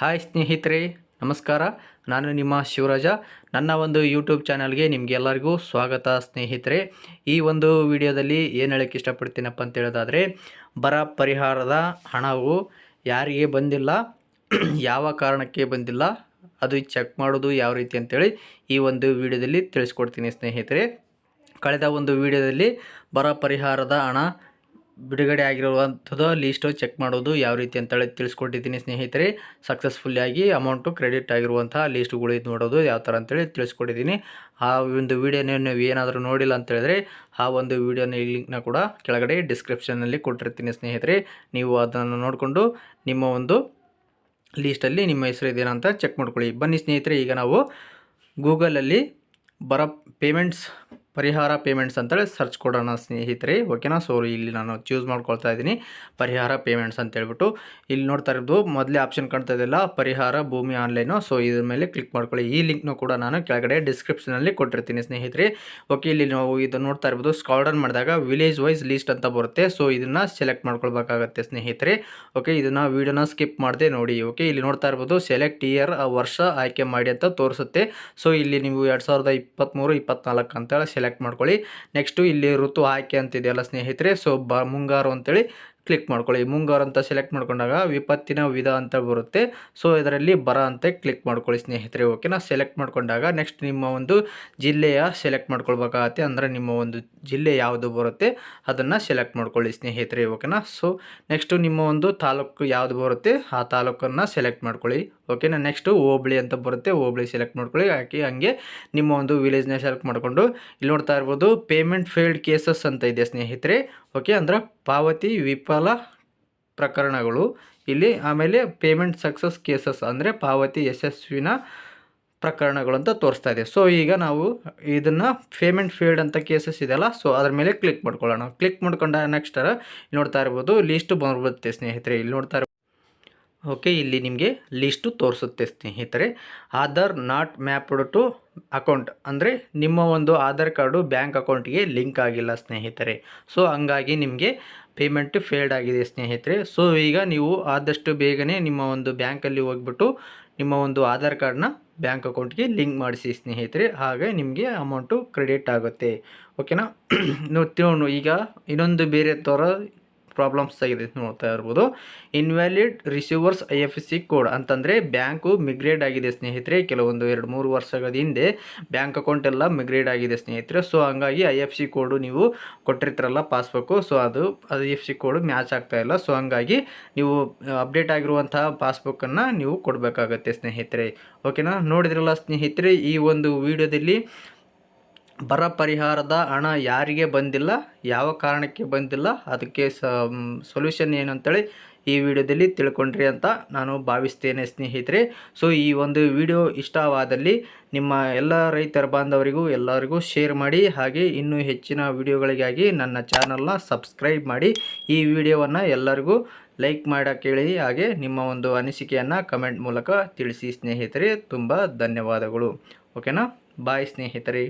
Hi ಸ್ನೇಹಿತರೆ, ನಮಸ್ಕಾರ. ನಾನು ನಿಮ್ಮ ಶಿವರಾಜ. ನನ್ನ ಒಂದು ಯೂಟ್ಯೂಬ್ ಚಾನಲ್ಗೆ ನಿಮಗೆಲ್ಲರಿಗೂ ಸ್ವಾಗತ ಸ್ನೇಹಿತರೆ. ಈ ಒಂದು ವಿಡಿಯೋದಲ್ಲಿ ಏನು ಹೇಳೋಕ್ಕೆ ಇಷ್ಟಪಡ್ತೀನಪ್ಪ ಅಂತ ಹೇಳೋದಾದರೆ, ಬರ ಪರಿಹಾರದ ಹಣವು ಯಾರಿಗೆ ಬಂದಿಲ್ಲ, ಯಾವ ಕಾರಣಕ್ಕೆ ಬಂದಿಲ್ಲ, ಅದು ಚೆಕ್ ಮಾಡೋದು ಯಾವ ರೀತಿ ಅಂತೇಳಿ ಈ ಒಂದು ವಿಡಿಯೋದಲ್ಲಿ ತಿಳಿಸ್ಕೊಡ್ತೀನಿ ಸ್ನೇಹಿತರೆ. ಕಳೆದ ಒಂದು ವಿಡಿಯೋದಲ್ಲಿ ಬರ ಪರಿಹಾರದ ಹಣ ಬಿಡುಗಡೆ ಆಗಿರುವಂಥದ್ದು ಲೀಸ್ಟು ಚೆಕ್ ಮಾಡೋದು ಯಾವ ರೀತಿ ಅಂತೇಳಿ ತಿಳಿಸ್ಕೊಟ್ಟಿದ್ದೀನಿ ಸ್ನೇಹಿತರೆ. ಸಕ್ಸಸ್ಫುಲ್ಲಾಗಿ ಅಮೌಂಟು ಕ್ರೆಡಿಟ್ ಆಗಿರುವಂಥ ಲೀಸ್ಟ್ಗಳು ಇದು ನೋಡೋದು ಯಾವ ಥರ ಅಂತೇಳಿ ತಿಳಿಸ್ಕೊಟ್ಟಿದ್ದೀನಿ. ಆ ಒಂದು ವೀಡಿಯೋನೇ ನೀವು ಏನಾದರೂ ನೋಡಿಲ್ಲ ಅಂತ ಹೇಳಿದ್ರೆ, ಆ ಒಂದು ವಿಡಿಯೋನ ಲಿಂಕ್ನ ಕೂಡ ಕೆಳಗಡೆ ಡಿಸ್ಕ್ರಿಪ್ಷನಲ್ಲಿ ಕೊಟ್ಟಿರ್ತೀನಿ ಸ್ನೇಹಿತರೆ. ನೀವು ಅದನ್ನು ನೋಡಿಕೊಂಡು ನಿಮ್ಮ ಒಂದು ಲೀಸ್ಟಲ್ಲಿ ನಿಮ್ಮ ಹೆಸರು ಇದೇನಾ ಅಂತ ಚೆಕ್ ಮಾಡ್ಕೊಳ್ಳಿ. ಬನ್ನಿ ಸ್ನೇಹಿತರೆ, ಈಗ ನಾವು ಗೂಗಲಲ್ಲಿ ಬರ ಪೇಮೆಂಟ್ಸ್ ಪರಿಹಾರ ಪೇಮೆಂಟ್ಸ್ ಅಂತೇಳಿ ಸರ್ಚ್ ಕೊಡೋಣ ಸ್ನೇಹಿತರೆ. ಓಕೆನಾ ಸೊ ಇಲ್ಲಿ ನಾನು ಚೂಸ್ ಮಾಡ್ಕೊಳ್ತಾ ಇದ್ದೀನಿ. ಪರಿಹಾರ ಪೇಮೆಂಟ್ಸ್ ಅಂತ ಹೇಳ್ಬಿಟ್ಟು ಇಲ್ಲಿ ನೋಡ್ತಾ ಇರೋದು, ಮೊದಲೇ ಆಪ್ಷನ್ ಕಾಣ್ತಾ ಇದೆಯಲ್ಲ, ಪರಿಹಾರ ಭೂಮಿ ಆನ್ಲೈನು ಸೊ ಇದ್ರ ಮೇಲೆ ಕ್ಲಿಕ್ ಮಾಡ್ಕೊಳ್ಳಿ. ಈ ಲಿಂಕ್ನು ಕೂಡ ನಾನು ಕೆಳಗಡೆ ಡಿಸ್ಕ್ರಿಪ್ಷನಲ್ಲಿ ಕೊಟ್ಟಿರ್ತೀನಿ ಸ್ನೇಹಿತರೆ. ಓಕೆ ಇಲ್ಲಿ ನಾವು ಇದು ನೋಡ್ತಾ ಇರ್ಬೋದು ಸ್ಕಾಲ್ಡನ್ ಮಾಡಿದಾಗ ವಿಲೇಜ್ ವೈಸ್ ಲೀಸ್ಟ್ ಅಂತ ಬರುತ್ತೆ. ಸೊ ಇದನ್ನು ಸೆಲೆಕ್ಟ್ ಮಾಡ್ಕೊಳ್ಬೇಕಾಗತ್ತೆ ಸ್ನೇಹಿತರೆ. ಓಕೆ ಇದನ್ನು ವೀಡಿಯೋನ ಸ್ಕಿಪ್ ಮಾಡಿದೆ ನೋಡಿ. ಓಕೆ ಇಲ್ಲಿ ನೋಡ್ತಾ ಇರ್ಬೋದು ಸೆಲೆಕ್ಟ್ ಇಯರ್ ವರ್ಷ ಆಯ್ಕೆ ಮಾಡಿ ಅಂತ ತೋರಿಸುತ್ತೆ. ಸೊ ಇಲ್ಲಿ ನೀವು ಎರಡು ಸಾವಿರದ ಇಪ್ಪತ್ತ್ಮೂರು ಇಪ್ಪತ್ತ್ನಾಲ್ಕು ಅಂತೇಳಿ ಸೆಲೆಕ್ಟ್ ಮಾಡ್ಕೊಳ್ಳಿ. ನೆಕ್ಸ್ಟು ಇಲ್ಲಿ ಋತು ಆಯ್ಕೆ ಅಂತಿದೆಯಲ್ಲ ಸ್ನೇಹಿತರೆ ಸೊ ಬ ಮುಂಗಾರು ಅಂತೇಳಿ ಕ್ಲಿಕ್ ಮಾಡ್ಕೊಳ್ಳಿ. ಮುಂಗಾರು ಅಂತ ಸೆಲೆಕ್ಟ್ ಮಾಡ್ಕೊಂಡಾಗ ವಿಪತ್ತಿನ ವಿಧ ಅಂತ ಬರುತ್ತೆ. ಸೊ ಇದರಲ್ಲಿ ಬರ ಅಂತ ಕ್ಲಿಕ್ ಮಾಡ್ಕೊಳ್ಳಿ ಸ್ನೇಹಿತರೆ ಓಕೆನಾ ಸೆಲೆಕ್ಟ್ ಮಾಡ್ಕೊಂಡಾಗ ನೆಕ್ಸ್ಟ್ ನಿಮ್ಮ ಒಂದು ಜಿಲ್ಲೆಯ ಸೆಲೆಕ್ಟ್ ಮಾಡ್ಕೊಳ್ಬೇಕಾಗತ್ತೆ. ಅಂದರೆ ನಿಮ್ಮ ಒಂದು ಜಿಲ್ಲೆ ಯಾವುದು ಬರುತ್ತೆ, ಅದನ್ನು ಸೆಲೆಕ್ಟ್ ಮಾಡ್ಕೊಳ್ಳಿ ಸ್ನೇಹಿತರೆ ಓಕೆನಾ ಸೊ ನೆಕ್ಸ್ಟು ನಿಮ್ಮ ಒಂದು ತಾಲೂಕು ಯಾವುದು ಬರುತ್ತೆ, ಆ ತಾಲೂಕನ್ನು ಸೆಲೆಕ್ಟ್ ಮಾಡ್ಕೊಳ್ಳಿ. ಓಕೆನಾ ನೆಕ್ಸ್ಟು ಹೋಬಳಿ ಅಂತ ಬರುತ್ತೆ. ಹೋಬಳಿ ಸೆಲೆಕ್ಟ್ ಮಾಡ್ಕೊಳ್ಳಿ. ಹಾಕಿ ಹಂಗೆ ನಿಮ್ಮ ಒಂದು ವಿಲೇಜ್ನ ಸೆಲೆಕ್ಟ್ ಮಾಡಿಕೊಂಡು ಇಲ್ಲಿ ನೋಡ್ತಾ ಇರ್ಬೋದು ಪೇಮೆಂಟ್ ಫೇಲ್ಡ್ ಕೇಸಸ್ ಅಂತ ಇದೆ ಸ್ನೇಹಿತರೆ. ಓಕೆ ಅಂದ್ರೆ ಪಾವತಿ ವಿಫಲ ಪ್ರಕರಣಗಳು. ಇಲ್ಲಿ ಆಮೇಲೆ ಪೇಮೆಂಟ್ ಸಕ್ಸಸ್ ಕೇಸಸ್ ಅಂದರೆ ಪಾವತಿ ಯಶಸ್ವಿನ ಪ್ರಕರಣಗಳು ಅಂತ ತೋರಿಸ್ತಾ ಇದೆ. ಸೊ ಈಗ ನಾವು ಇದನ್ನು ಪೇಮೆಂಟ್ ಫೇಲ್ಡ್ ಅಂತ ಕೇಸಸ್ ಇದೆಯಲ್ಲ ಸೊ ಅದ್ರ ಮೇಲೆ ಕ್ಲಿಕ್ ಮಾಡ್ಕೊಳ್ಳೋಣ. ಕ್ಲಿಕ್ ಮಾಡ್ಕೊಂಡ ನೆಕ್ಸ್ಟ್ ನೋಡ್ತಾ ಇರ್ಬೋದು ಲೀಸ್ಟ್ ಬಂದ್ಬಿಡುತ್ತೆ ಸ್ನೇಹಿತರೆ. ಇಲ್ಲಿ ನೋಡ್ತಾ ಓಕೆ ಇಲ್ಲಿ ನಿಮಗೆ ಲಿಸ್ಟು ತೋರಿಸುತ್ತೆ ಸ್ನೇಹಿತರೆ. Aadhaar not mapped to account ಅಂದರೆ ನಿಮ್ಮ ಒಂದು ಆಧಾರ್ ಕಾರ್ಡು ಬ್ಯಾಂಕ್ ಅಕೌಂಟಿಗೆ ಲಿಂಕ್ ಆಗಿಲ್ಲ ಸ್ನೇಹಿತರೆ. ಸೊ ಹಂಗಾಗಿ ನಿಮಗೆ ಪೇಮೆಂಟ್ ಫೇಲ್ಡ್ ಆಗಿದೆ ಸ್ನೇಹಿತರೆ. ಸೊ ಈಗ ನೀವು ಆದಷ್ಟು ಬೇಗನೆ ನಿಮ್ಮ ಒಂದು ಬ್ಯಾಂಕಲ್ಲಿ ಹೋಗ್ಬಿಟ್ಟು ನಿಮ್ಮ ಒಂದು ಆಧಾರ್ ಕಾರ್ಡ್ನ ಬ್ಯಾಂಕ್ ಅಕೌಂಟ್ಗೆ ಲಿಂಕ್ ಮಾಡಿಸಿ ಸ್ನೇಹಿತರೆ. ಹಾಗೆ ನಿಮಗೆ ಅಮೌಂಟು ಕ್ರೆಡಿಟ್ ಆಗುತ್ತೆ. ಓಕೆನಾ ನೋಡ್ತೀವಣ್ಣು ಈಗ ಇನ್ನೊಂದು ಬೇರೆ ಥರ ಪ್ರಾಬ್ಲಮ್ಸ್ ಆಗಿದೆ ನೋಡ್ತಾ ಇರ್ಬೋದು. Invalid receivers I F C code ಅಂತಂದರೆ ಬ್ಯಾಂಕು ಮಿಗ್ರೇಡ್ ಆಗಿದೆ ಸ್ನೇಹಿತರೆ. ಕೆಲವೊಂದು ಎರಡು ಮೂರು ವರ್ಷಗಳ ಹಿಂದೆ ಬ್ಯಾಂಕ್ ಅಕೌಂಟ್ ಎಲ್ಲ ಮಿಗ್ರೇಡ್ ಆಗಿದೆ ಸ್ನೇಹಿತರೆ. ಸೊ ಹಂಗಾಗಿ ಐ ಎಫ್ ಸಿ ಕೋಡು ನೀವು ಕೊಟ್ಟಿರ್ತಾರಲ್ಲ ಪಾಸ್ಬುಕ್ಕು ಸೊ ಅದು I F C code match ಆಗ್ತಾ ಇಲ್ಲ. ಸೊ ಹಂಗಾಗಿ ನೀವು ಅಪ್ಡೇಟ್ ಆಗಿರುವಂತಹ ಪಾಸ್ಬುಕ್ಕನ್ನು ನೀವು ಕೊಡಬೇಕಾಗತ್ತೆ ಸ್ನೇಹಿತರೆ. ಓಕೆನಾ ನೋಡಿದ್ರಲ್ಲ ಸ್ನೇಹಿತರೆ, ಈ ಒಂದು ವಿಡಿಯೋದಲ್ಲಿ ಬರ ಪರಿಹಾರದ ಹಣ ಯಾರಿಗೆ ಬಂದಿಲ್ಲ, ಯಾವ ಕಾರಣಕ್ಕೆ ಬಂದಿಲ್ಲ, ಅದಕ್ಕೆ ಸೊಲ್ಯೂಷನ್ ಏನು ಅಂತೇಳಿ ಈ ವಿಡಿಯೋದಲ್ಲಿ ತಿಳ್ಕೊಂಡ್ರಿ ಅಂತ ನಾನು ಭಾವಿಸ್ತೇನೆ ಸ್ನೇಹಿತರೆ. ಸೊ ಈ ಒಂದು ವಿಡಿಯೋ ಇಷ್ಟವಾದಲ್ಲಿ ನಿಮ್ಮ ಎಲ್ಲ ರೈತರ ಬಾಂಧವರಿಗೂ ಎಲ್ಲರಿಗೂ ಶೇರ್ ಮಾಡಿ, ಹಾಗೆ ಇನ್ನೂ ಹೆಚ್ಚಿನ ವಿಡಿಯೋಗಳಿಗಾಗಿ ನನ್ನ ಚಾನಲ್ನ ಸಬ್ಸ್ಕ್ರೈಬ್ ಮಾಡಿ, ಈ ವಿಡಿಯೋವನ್ನು ಎಲ್ಲರಿಗೂ ಲೈಕ್ ಮಾಡೋಕ್ಕೆ ಹೇಳಿ ಹಾಗೆ ನಿಮ್ಮ ಒಂದು ಅನಿಸಿಕೆಯನ್ನು ಕಮೆಂಟ್ ಮೂಲಕ ತಿಳಿಸಿ ಸ್ನೇಹಿತರೆ. ತುಂಬ ಧನ್ಯವಾದಗಳು. ಓಕೆನಾ ಬಾಯ್ ಸ್ನೇಹಿತರೆ.